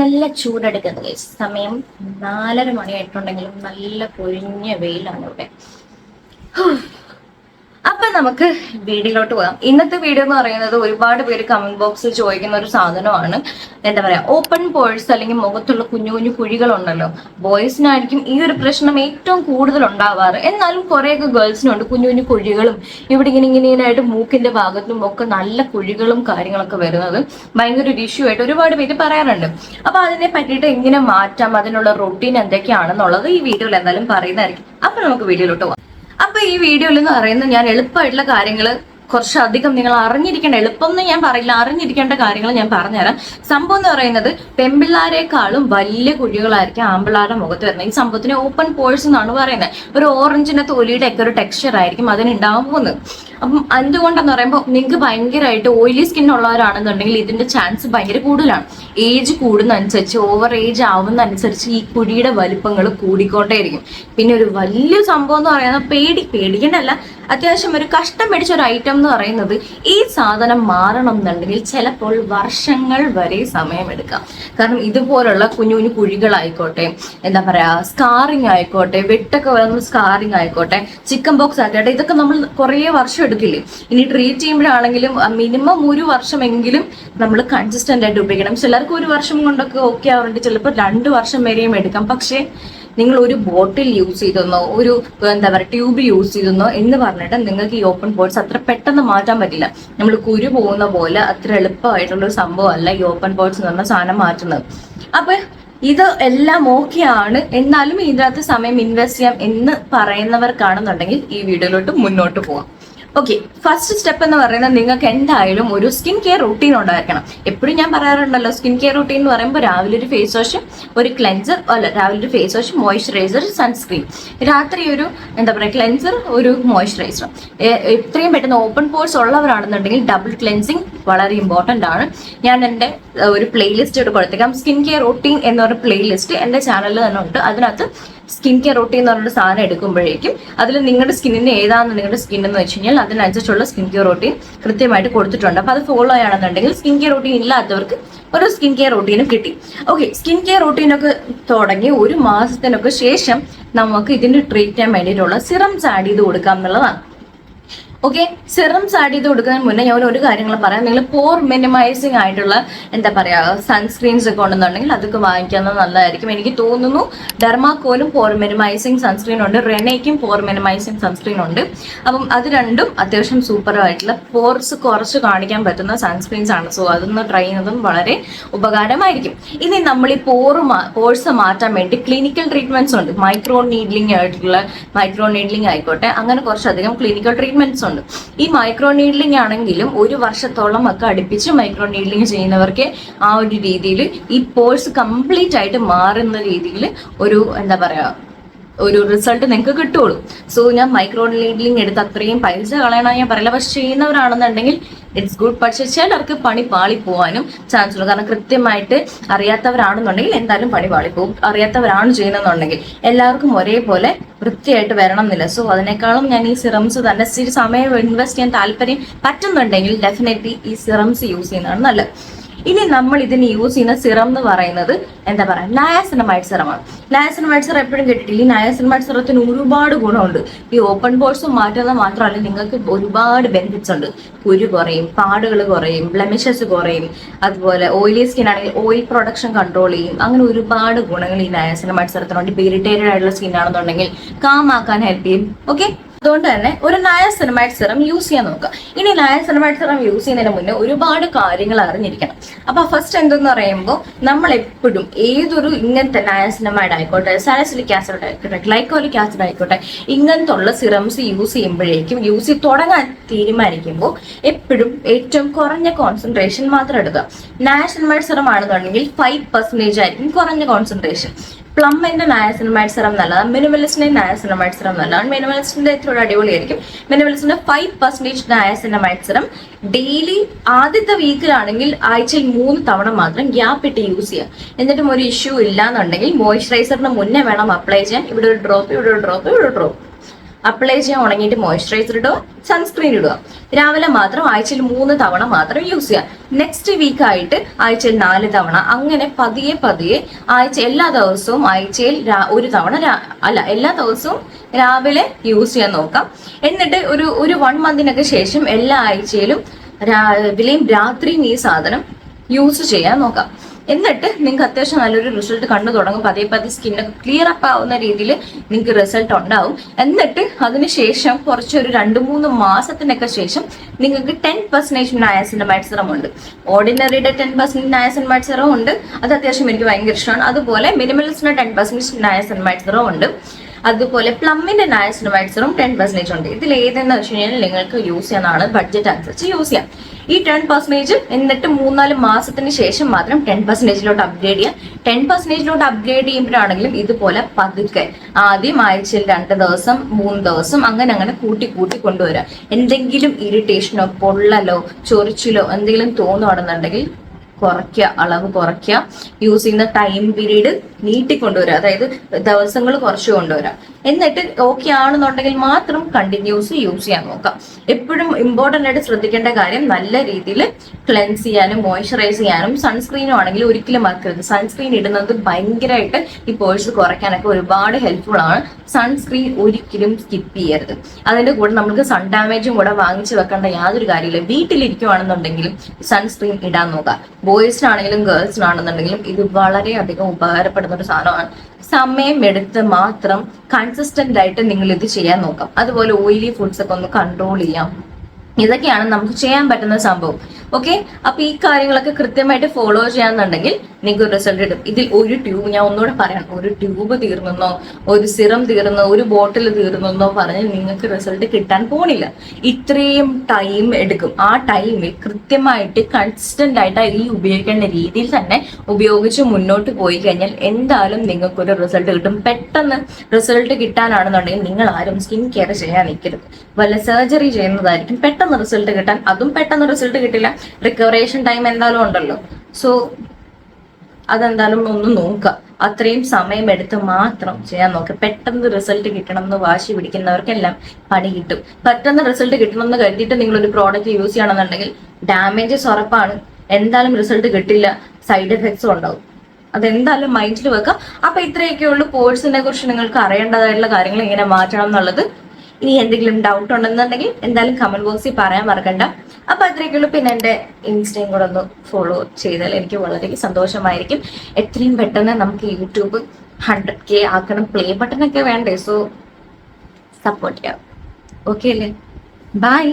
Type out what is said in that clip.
നല്ല ചൂടെടുക്കുന്നത്. സമയം നാലര മണിയായിട്ടുണ്ടെങ്കിലും നല്ല പൊരിഞ്ഞ വെയിലാണ് ഇവിടെ നമുക്ക് വീഡിയോയിലോട്ട് പോകാം. ഇന്നത്തെ വീഡിയോ എന്ന് പറയുന്നത് ഒരുപാട് പേര് കമന്റ് ബോക്സിൽ ചോദിക്കുന്ന ഒരു സാധനമാണ്. എന്താ പറയാ ഓപ്പൺ പോഴ്സ് അല്ലെങ്കിൽ മുഖത്തുള്ള കുഞ്ഞു കുഞ്ഞു കുഴികളുണ്ടല്ലോ. ബോയ്സിനായിരിക്കും ഈ ഒരു പ്രശ്നം ഏറ്റവും കൂടുതൽ ഉണ്ടാവാറ്. എന്നാലും കുറേയൊക്കെ ഗേൾസിനുണ്ട് കുഞ്ഞു കുഞ്ഞു കുഴികളും ഇവിടെ ഇങ്ങനെ ഇങ്ങനെ ഇങ്ങനെയായിട്ട് മൂക്കിന്റെ ഭാഗത്തും ഒക്കെ നല്ല കുഴികളും കാര്യങ്ങളൊക്കെ വരുന്നത് ഭയങ്കര ഒരു ഇഷ്യൂ ആയിട്ട് ഒരുപാട് പേര് പറയാറുണ്ട്. അപ്പൊ അതിനെ പറ്റിയിട്ട് എങ്ങനെ മാറ്റാം? അതിനുള്ള റൊട്ടീൻ എന്തൊക്കെയാണെന്നുള്ളത് ഈ വീഡിയോയിൽ എന്തായാലും പറയുന്നതായിരിക്കും. അപ്പൊ നമുക്ക് വീഡിയോയിലോട്ട് പോകാം. അപ്പൊ ഈ വീഡിയോയിൽ എന്ന് പറയുന്നത് ഞാൻ എളുപ്പമായിട്ടുള്ള കാര്യങ്ങൾ കുറച്ചധികം നിങ്ങൾ അറിഞ്ഞിരിക്കേണ്ട എളുപ്പം എന്ന് ഞാൻ പറയില്ല അറിഞ്ഞിരിക്കേണ്ട കാര്യങ്ങൾ ഞാൻ പറഞ്ഞുതരാം. സംഭവം എന്ന് പറയുന്നത് പെമ്പിള്ളാരെക്കാളും വലിയ കുഴികളായിരിക്കും ആമ്പിള്ളാരുടെ മുഖത്ത് വരുന്നത്. ഈ സംഭവത്തിന് ഓപ്പൺ പോഴ്സ് എന്നാണ് പറയുന്നത്. ഒരു ഓറഞ്ചിന്റെ തൊലിയുടെ ഒക്കെ ഒരു ടെക്സ്ചർ ആയിരിക്കും അതിനുണ്ടാവാൻ പോകുന്നത് അപ്പം എന്തുകൊണ്ടെന്ന് പറയുമ്പോൾ നിങ്ങൾക്ക് ഭയങ്കരമായിട്ട് ഓയിലി സ്കിൻ ഉള്ളവരാണെന്നുണ്ടെങ്കിൽ ഇതിന്റെ ചാൻസ് ഭയങ്കര കൂടുതലാണ്. ഏജ് കൂടുന്നതനുസരിച്ച് ഓവർ ഏജ് ആവുന്നതനുസരിച്ച് ഈ കുഴിയുടെ വലിപ്പങ്ങൾ കൂടിക്കൊണ്ടേയിരിക്കും. പിന്നെ ഒരു വലിയ സംഭവം എന്ന് പറയുന്നത് പേടി പേടിക്കേണ്ടല്ല. അത്യാവശ്യം ഒരു കഷ്ടം പിടിച്ച ഒരു ഐറ്റം എന്ന് പറയുന്നത് ഈ സാധനം മാറണം എന്നുണ്ടെങ്കിൽ ചിലപ്പോൾ വർഷങ്ങൾ വരെ സമയമെടുക്കാം. കാരണം ഇതുപോലുള്ള കുഞ്ഞു കുഞ്ഞു കുഴികളായിക്കോട്ടെ എന്താ പറയാ സ്കാറിങ് ആയിക്കോട്ടെ വെട്ടൊക്കെ വരുന്ന സ്കാറിങ് ആയിക്കോട്ടെ ചിക്കൻ ബോക്സ് ആയിക്കോട്ടെ ഇതൊക്കെ നമ്മൾ കുറേ വർഷം എടുക്കില്ലേ? ഇനി ട്രീറ്റ് ചെയ്യുമ്പോഴാണെങ്കിലും മിനിമം ഒരു വർഷമെങ്കിലും നമ്മൾ കൺസിസ്റ്റന്റ് ആയിട്ട് ഉപയോഗിക്കണം. ചിലർക്ക് ഒരു വർഷം കൊണ്ടൊക്കെ ഓക്കെ ആവുന്നുണ്ട് ചിലപ്പോൾ രണ്ട് വർഷം വരെയും എടുക്കാം. പക്ഷേ നിങ്ങൾ ഒരു ബോട്ടിൽ യൂസ് ചെയ്തെന്നോ ഒരു എന്താ പറയുക ട്യൂബ് യൂസ് ചെയ്തെന്നോ എന്ന് പറഞ്ഞിട്ട് നിങ്ങൾക്ക് ഈ ഓപ്പൺ പോർട്സ് അത്ര പെട്ടെന്ന് മാറ്റാൻ പറ്റില്ല. നമ്മൾ കുരു പോകുന്ന പോലെ അത്ര എളുപ്പമായിട്ടുള്ള ഒരു സംഭവമല്ല ഈ ഓപ്പൺ പോർട്സ് എന്ന് പറഞ്ഞ സാധനം മാറ്റുന്നത്. അപ്പൊ ഇത് എല്ലാം ഓക്കെയാണ് എന്നാലും ഇതിനകത്ത് സമയം ഇൻവെസ്റ്റ് ചെയ്യാം എന്ന് പറയുന്നവർക്കാണെന്നുണ്ടെങ്കിൽ ഈ വീഡിയോയിലോട്ട് മുന്നോട്ട് പോവാം. ഓക്കെ ഫസ്റ്റ് സ്റ്റെപ്പ് എന്ന് പറയുന്നത് നിങ്ങൾക്ക് എന്തായാലും ഒരു സ്കിൻ കെയർ റൂട്ടീൻ ഉണ്ടായിരിക്കണം. എപ്പോഴും ഞാൻ പറയാറുണ്ടല്ലോ സ്കിൻ കെയർ റൂട്ടീൻ എന്ന് പറയുമ്പോൾ രാവിലെ ഒരു ഫേസ് വാഷ് ഒരു ക്ലെൻസർ അല്ല രാവിലെ ഒരു ഫേസ് വാഷ് മോയ്സ്ചറൈസർ സൺസ്ക്രീൻ രാത്രി ഒരു എന്താ പറയുക ക്ലെൻസർ ഒരു മോയ്സ്ചറൈസർ എത്രയും പെട്ടെന്ന് ഓപ്പൺ പോഴ്സ് ഉള്ളവരാണെന്നുണ്ടെങ്കിൽ ഡബിൾ ക്ലെൻസിങ് വളരെ ഇമ്പോർട്ടന്റ് ആണ്. ഞാൻ എന്റെ ഒരു പ്ലേലിസ്റ്റ് ഇവിടെ കൊടുത്തേക്കാം. സ്കിൻ കെയർ റൂട്ടീൻ എന്നൊരു പ്ലേലിസ്റ്റ് എന്റെ ചാനലിൽ തന്നെ ഉണ്ട്. അതിനകത്ത് സ്കിൻ കെയർ റൂട്ടീൻ എന്ന് പറഞ്ഞൊരു സാധനം എടുക്കുമ്പോഴേക്കും അതിൽ നിങ്ങളുടെ സ്കിന്നിന് ഏതാണ് നിങ്ങളുടെ സ്കിൻ എന്ന് വെച്ച് കഴിഞ്ഞാൽ അതിനനുസരിച്ചുള്ള സ്കിൻ കെയർ റൂട്ടീൻ കൃത്യമായിട്ട് കൊടുത്തിട്ടുണ്ട്. അപ്പൊ അത് ഫോളോ ചെയ്യുകയാണെന്നുണ്ടെങ്കിൽ സ്കിൻ കെയർ റൂട്ടീൻ ഇല്ലാത്തവർക്ക് ഒരു സ്കിൻ കെയർ റൂട്ടീനും കിട്ടി. ഓക്കെ സ്കിൻ കെയർ റൂട്ടീനൊക്കെ തുടങ്ങി ഒരു മാസത്തിനൊക്കെ ശേഷം നമുക്ക് ഇതിന്റെ ട്രീറ്റ് ചെയ്യാൻ വേണ്ടിയിട്ടുള്ള സിറംസ് ആഡ് ചെയ്ത് കൊടുക്കാം എന്നുള്ളതാണ്. ഓക്കെ സെറം സ്റ്റാർട്ട് ചെയ്ത് കൊടുക്കുന്നതിന് മുന്നേ ഞാൻ ഒരു കാര്യങ്ങൾ പറയാം. നിങ്ങൾ പോർ മിനിമൈസിങ് ആയിട്ടുള്ള എന്താ പറയുക സൺസ്ക്രീൻസ് ഒക്കെ ഉണ്ടെന്നുണ്ടെങ്കിൽ അതൊക്കെ വാങ്ങിക്കുന്നത് നല്ലതായിരിക്കും. എനിക്ക് തോന്നുന്നു ഡെർമാക്കോലും പോർ മിനിമൈസിങ് സൺസ്ക്രീൻ ഉണ്ട്. റെനയ്ക്കും പോർ മിനിമൈസിങ് സൺസ്ക്രീൻ ഉണ്ട്. അപ്പം അത് രണ്ടും അത്യാവശ്യം സൂപ്പറായിട്ടുള്ള പോർസ് കുറച്ച് കാണിക്കാൻ പറ്റുന്ന സൺസ്ക്രീൻസ് ആണ്. സോ അതൊന്ന് ട്രൈ ചെയ്യുന്നതും വളരെ ഉപകാരമായിരിക്കും. ഇനി നമ്മൾ ഈ പോറ് പോഴ്സ് മാറ്റാൻ വേണ്ടി ക്ലിനിക്കൽ ട്രീറ്റ്മെന്റ്സ് ഉണ്ട്. മൈക്രോ നീഡ്ലിംഗ് ആയിട്ടുള്ള മൈക്രോ നീഡ്ലിംഗ് ആയിക്കോട്ടെ. അങ്ങനെ കുറച്ചധികം ക്ലിനിക്കൽ ട്രീറ്റ്മെന്റ്സ് ഉണ്ട്. ഈ മൈക്രോ നീഡ്ലിംഗ് ആണെങ്കിലും ഒരു വർഷത്തോളം ഒക്കെ അടുപ്പിച്ച് മൈക്രോ നീഡ്ലിംഗ് ചെയ്യുന്നവർക്ക് ആ ഒരു രീതിയിൽ ഈ പോഴ്സ് കംപ്ലീറ്റ് ആയിട്ട് മാറുന്ന രീതിയിൽ ഒരു എന്താ പറയാ ഒരു റിസൾട്ട് നിങ്ങൾക്ക് കിട്ടുള്ളൂ. സോ ഞാൻ മൈക്രോ നീഡ്ലിംഗ് എടുത്ത് അത്രയും പൈസ കളയണമെന്ന് ഞാൻ പറയില്ല പക്ഷെ ചെയ്യുന്നവരാണെന്നുണ്ടെങ്കിൽ ഇറ്റ്സ് ഗുഡ് പക്ഷെ ചിലർക്ക് പണി പാളി പോകാനും ചാൻസ് ഉള്ളൂ. കാരണം കൃത്യമായിട്ട് അറിയാത്തവരാണെന്നുണ്ടെങ്കിൽ എന്തായാലും പണി പാളി പോകും അറിയാത്തവരാണ് ചെയ്യുന്നതെന്നുണ്ടെങ്കിൽ എല്ലാവർക്കും ഒരേപോലെ വൃത്തിയായിട്ട് വരണം എന്നില്ല സോ അതിനേക്കാളും ഞാൻ ഈ സിറംസ് തന്നെ സമയം ഇൻവെസ്റ്റ് ചെയ്യാൻ താല്പര്യം പറ്റുന്നുണ്ടെങ്കിൽ ഡെഫിനറ്റ്ലി ഈ സിറംസ് യൂസ് ചെയ്യുന്നതാണ് നല്ലത്. ഇനി നമ്മൾ ഇതിന് യൂസ് ചെയ്യുന്ന സിറം എന്ന് പറയുന്നത് എന്താ പറയാ? നയാസിനമൈഡ് സിറമാണ്. നയാസിനമൈഡ് സിറം എപ്പോഴും കേട്ടിട്ടില്ല? ഈ നയാസിനമൈഡ് സിറത്തിന് ഒരുപാട് ഗുണമുണ്ട്. ഈ ഓപ്പൺ പോർട്സും മാറ്റുന്നത് മാത്രമല്ല നിങ്ങൾക്ക് ഒരുപാട് ബെനിഫിറ്റ്സ് ഉണ്ട്. കുരു കുറയും പാടുകൾ കുറയും ബ്ലെമിഷസ് കുറയും അതുപോലെ ഓയിലി സ്കിൻ ആണെങ്കിൽ ഓയിൽ പ്രൊഡക്ഷൻ കൺട്രോൾ ചെയ്യും. അങ്ങനെ ഒരുപാട് ഗുണങ്ങൾ ഈ നയാസിനമൈഡ് സിറത്തിനുണ്ട് ഇപ്പൊ ഇറിറ്റേറ്റഡ് ആയിട്ടുള്ള സ്കിൻ ആണെന്നുണ്ടെങ്കിൽ കാമാക്കാൻ ഹെൽപ്പ് ചെയ്യും. ഓക്കെ അതുകൊണ്ട് തന്നെ ഒരു നയസിനമൈഡ് സിറം യൂസ് ചെയ്യാൻ നോക്കുക. ഇനി നയസിനമൈഡ് സിറം യൂസ് ചെയ്യുന്നതിന് മുന്നേ ഒരുപാട് കാര്യങ്ങൾ അറിഞ്ഞിരിക്കണം. അപ്പൊ ഫസ്റ്റ് എന്തെന്ന് പറയുമ്പോൾ നമ്മൾ എപ്പോഴും ഏതൊരു ഇങ്ങനത്തെ നയസിനമൈഡ് ആയിക്കോട്ടെ സാലസിലിക് ആസിഡ് ആയിക്കോട്ടെ ഗ്ലൈക്കോലിക് ആസിഡ് ആയിക്കോട്ടെ ഇങ്ങനത്തെ ഉള്ള സിറംസ് യൂസ് ചെയ്യുമ്പോഴേക്കും യൂസ് ചെയ്ത് തുടങ്ങാൻ തീരുമാനിക്കുമ്പോൾ എപ്പോഴും ഏറ്റവും കുറഞ്ഞ കോൺസെൻട്രേഷൻ മാത്രം എടുക്കുക. നയാസിനമൈഡ് സിറം ആണെന്നുണ്ടെങ്കിൽ ഫൈവ് പെർസെന്റേജ് ആയിരിക്കും കുറഞ്ഞ കോൺസെൻട്രേഷൻ പ്ലമ്മിന്റെ നയാസിനമൈഡ് സിറം നല്ലതാണ് മിനിമലിസ്റ്റിന്റെ നയാസിനമൈഡ് സിറം നല്ലതാണ് മിനിമലിസ്റ്റിന്റെ ഇത്തിരി അടിപൊളിയായിരിക്കും. മിനിമലിസ്റ്റിന്റെ five percentage niacinamide serum daily ആദ്യത്തെ വീക്കിലാണെങ്കിൽ ആഴ്ചയിൽ മൂന്ന് തവണ മാത്രം ഗ്യാപ്പ് ഇട്ട് യൂസ് ചെയ്യാം. എന്നിട്ടും ഒരു ഇഷ്യൂ ഇല്ലാന്നുണ്ടെങ്കിൽ മോയ്സ്ചറൈസറിന് മുന്നേ വേണം അപ്ലൈ ചെയ്യാൻ. ഇവിടെ ഒരു ഡ്രോപ്പ് ഇവിടെ ഒരു ഡ്രോപ്പ് ഇവിടെ ഒരു ഡ്രോപ്പ് അപ്ലൈ ചെയ്യാൻ ഉണങ്ങിയിട്ട് മോയ്സ്ചറൈസർ ഇടുക സൺസ്ക്രീൻ ഇടുക. രാവിലെ മാത്രം ആഴ്ചയിൽ മൂന്ന് തവണ മാത്രം യൂസ് ചെയ്യുക നെക്സ്റ്റ് വീക്ക് ആയിട്ട് ആഴ്ചയിൽ നാല് തവണ. അങ്ങനെ പതിയെ പതിയെ ആഴ്ച എല്ലാ ദിവസവും ആഴ്ചയിൽ ഒരു തവണ അല്ല എല്ലാ ദിവസവും രാവിലെ യൂസ് ചെയ്യാൻ നോക്കാം. എന്നിട്ട് ഒരു ഒരു വൺ മന്തിനൊക്കെ ശേഷം എല്ലാ ആഴ്ചയിലും രാവിലെയും രാത്രിയും ഈ സാധനം യൂസ് ചെയ്യാൻ നോക്കാം. എന്നിട്ട് നിങ്ങൾക്ക് അത്യാവശ്യം നല്ലൊരു റിസൾട്ട് കണ്ടു തുടങ്ങും. പതിയെ പതിയെ സ്കിന്നൊക്കെ ക്ലിയർ അപ്പ് ആവുന്ന രീതിയിൽ നിങ്ങൾക്ക് റിസൾട്ട് ഉണ്ടാവും. എന്നിട്ട് അതിനുശേഷം കുറച്ചൊരു രണ്ട് മൂന്ന് മാസത്തിനൊക്കെ ശേഷം നിങ്ങൾക്ക് ടെൻ പെർസെന്റേജ് നയാസിന്റെ മത്സരം ഉണ്ട്. ഓർഡിനറിയുടെ ടെൻ പെർസെന്റ് നയാസിൻ മത്സരവും ഉണ്ട്. അത് അത്യാവശ്യം എനിക്ക് ഭയങ്കര ഇഷ്ടമാണ്. അതുപോലെ മിനിമലിസ്റ്റിന് ടെൻ പെർസെന്റേജ് നയാസിൻ മത്സരവും ഉണ്ട്. അതുപോലെ പ്ലമ്മിന്റെ നയസിനമൈഡ്സറും ടെൻ പെർസെന്റേജ് ഉണ്ട്. ഇതിൽ ഏതെന്ന് വെച്ച് കഴിഞ്ഞാൽ നിങ്ങൾക്ക് യൂസ് ചെയ്യാനാണ് ബഡ്ജറ്റ് അനുസരിച്ച് യൂസ് ചെയ്യാം. ഈ ടെൻ പെർസെന്റേജ് എന്നിട്ട് മൂന്നാൽ മാസത്തിന് ശേഷം മാത്രം ടെൻ പെർസെന്റേജിലോട്ട് അപ്ഗ്രേഡ് ചെയ്യാം. ടെൻ പെർസെന്റേജിലോട്ട് അപ്ഗ്രേഡ് ചെയ്യുമ്പോഴാണെങ്കിലും ഇതുപോലെ പതുക്കെ ആദ്യം ആഴ്ചയിൽ രണ്ട് ദിവസം മൂന്ന് ദിവസം അങ്ങനെ അങ്ങനെ കൂട്ടി കൂട്ടി കൊണ്ടുവരാം. എന്തെങ്കിലും ഇറിറ്റേഷനോ പൊള്ളലോ ചൊറിച്ചിലോ എന്തെങ്കിലും തോന്നുകയാണെന്നുണ്ടെങ്കിൽ കുറയ്ക്കുക അളവ് കുറയ്ക്കുക. യൂസ് ചെയ്യുന്ന ടൈം പീരീഡ് നീട്ടിക്കൊണ്ടുവരിക അതായത് ദിവസങ്ങൾ കുറച്ച് കൊണ്ടുവരാം. എന്നിട്ട് ഓക്കെ ആണെന്നുണ്ടെങ്കിൽ മാത്രം കണ്ടിന്യൂസ് യൂസ് ചെയ്യാൻ നോക്കാം. എപ്പോഴും ഇമ്പോർട്ടന്റ് ആയിട്ട് ശ്രദ്ധിക്കേണ്ട കാര്യം നല്ല രീതിയിൽ ക്ലെൻസ് ചെയ്യാനും മോയ്സ്ചറൈസ് ചെയ്യാനും സൺസ്ക്രീനും ആണെങ്കിൽ ഒരിക്കലും മറക്കരുത്. സൺസ്ക്രീൻ ഇടുന്നത് ഭയങ്കരമായിട്ട് ഈ പോഴ്സ് കുറയ്ക്കാനൊക്കെ ഒരുപാട് ഹെൽപ്ഫുൾ ആണ്. സൺസ്ക്രീൻ ഒരിക്കലും സ്കിപ്പ് ചെയ്യരുത്. അതിന്റെ കൂടെ നമുക്ക് സൺ ഡാമേജും കൂടെ വാങ്ങിച്ചു വെക്കേണ്ട യാതൊരു കാര്യമില്ല. വീട്ടിലിരിക്കുവാണെന്നുണ്ടെങ്കിലും സൺസ്ക്രീൻ ഇടാൻ നോക്കുക ബോയ്സിനാണെങ്കിലും ഗേൾസിനാണെന്നുണ്ടെങ്കിലും ഇത് വളരെയധികം ഉപകാരപ്പെടുന്ന ഒരു സാധനമാണ്. സമയം എടുത്ത് മാത്രം കൺസിസ്റ്റന്റ് ആയിട്ട് നിങ്ങൾ ഇത് ചെയ്യാൻ നോക്കാം. അതുപോലെ ഓയിലി ഫുഡ്സ് ഒക്കെ ഒന്ന് കൺട്രോൾ ചെയ്യാം. ഇതൊക്കെയാണ് നമുക്ക് ചെയ്യാൻ പറ്റുന്ന സംഭവം. ഓക്കെ അപ്പൊ ഈ കാര്യങ്ങളൊക്കെ കൃത്യമായിട്ട് ഫോളോ ചെയ്യാന്നുണ്ടെങ്കിൽ നിങ്ങൾക്ക് റിസൾട്ട് കിട്ടും. ഇതിൽ ഒരു ട്യൂബ് ഞാൻ ഒന്നുകൂടെ പറയാം. ഒരു ട്യൂബ് തീർന്നെന്നോ ഒരു സിറം തീർന്നോ ഒരു ബോട്ടിൽ തീർന്നെന്നോ പറഞ്ഞ് നിങ്ങൾക്ക് റിസൾട്ട് കിട്ടാൻ പോണില്ല. ഇത്രയും ടൈം എടുക്കും. ആ ടൈമിൽ കൃത്യമായിട്ട് കൺസിസ്റ്റന്റ് ആയിട്ട് ഈ ഉപയോഗിക്കേണ്ട രീതിയിൽ തന്നെ ഉപയോഗിച്ച് മുന്നോട്ട് പോയി കഴിഞ്ഞാൽ എന്തായാലും നിങ്ങൾക്കൊരു റിസൾട്ട് കിട്ടും. പെട്ടെന്ന് റിസൾട്ട് കിട്ടാനാണെന്നുണ്ടെങ്കിൽ നിങ്ങൾ ആരും സ്കിൻ കെയർ ചെയ്യാൻ നിൽക്കരുത്. വല്ല സർജറി ചെയ്യുന്നതായിരിക്കും. പെട്ടെന്ന് റിസൾട്ട് കിട്ടാൻ അതും പെട്ടെന്ന് റിസൾട്ട് കിട്ടില്ല. റിക്കവറേഷൻ ടൈം എന്തായാലും ഉണ്ടല്ലോ. സോ അതെന്തായാലും ഒന്ന് നോക്കുക. അത്രയും സമയം എടുത്ത് മാത്രം ചെയ്യാൻ നോക്കുക. പെട്ടെന്ന് റിസൾട്ട് കിട്ടണം എന്ന് വാശി പിടിക്കുന്നവർക്കെല്ലാം പണി കിട്ടും. പെട്ടെന്ന് റിസൾട്ട് കിട്ടണം എന്ന് കരുതിയിട്ട് നിങ്ങൾ ഒരു പ്രോഡക്റ്റ് യൂസ് ചെയ്യണമെന്നുണ്ടെങ്കിൽ ഡാമേജസ് ഉറപ്പാണ്. എന്തായാലും റിസൾട്ട് കിട്ടില്ല. സൈഡ് എഫക്ട്സും ഉണ്ടാവും. അതെന്തായാലും മൈൻഡിൽ വെക്കുക. അപ്പൊ ഇത്രയൊക്കെയുള്ളൂ കോഴ്സിനെ കുറിച്ച് നിങ്ങൾക്ക് അറിയേണ്ടതായിട്ടുള്ള കാര്യങ്ങൾ എങ്ങനെ മാറ്റണം എന്നുള്ളത്. ഇനി എന്തെങ്കിലും ഡൗട്ട് ഉണ്ടെന്നുണ്ടെങ്കിൽ എന്തായാലും കമന്റ് ബോക്സിൽ പറയാൻ മറക്കണ്ട. അപ്പൊ അത്രയൊക്കെയുള്ളൂ പിന്നെ എന്റെ ഇൻസ്റ്റയും കൂടെ ഒന്ന് ഫോളോ ചെയ്താൽ എനിക്ക് വളരെ സന്തോഷമായിരിക്കും. എത്രയും പെട്ടെന്ന് നമുക്ക് യൂട്യൂബ് ഹൺഡ്രഡ് കെ ആക്കണം. പ്ലേ ബട്ടൺ ഒക്കെ വേണ്ടേ? സോ സപ്പോർട്ട് ചെയ്യാം. ഓക്കെ അല്ലേ? ബൈ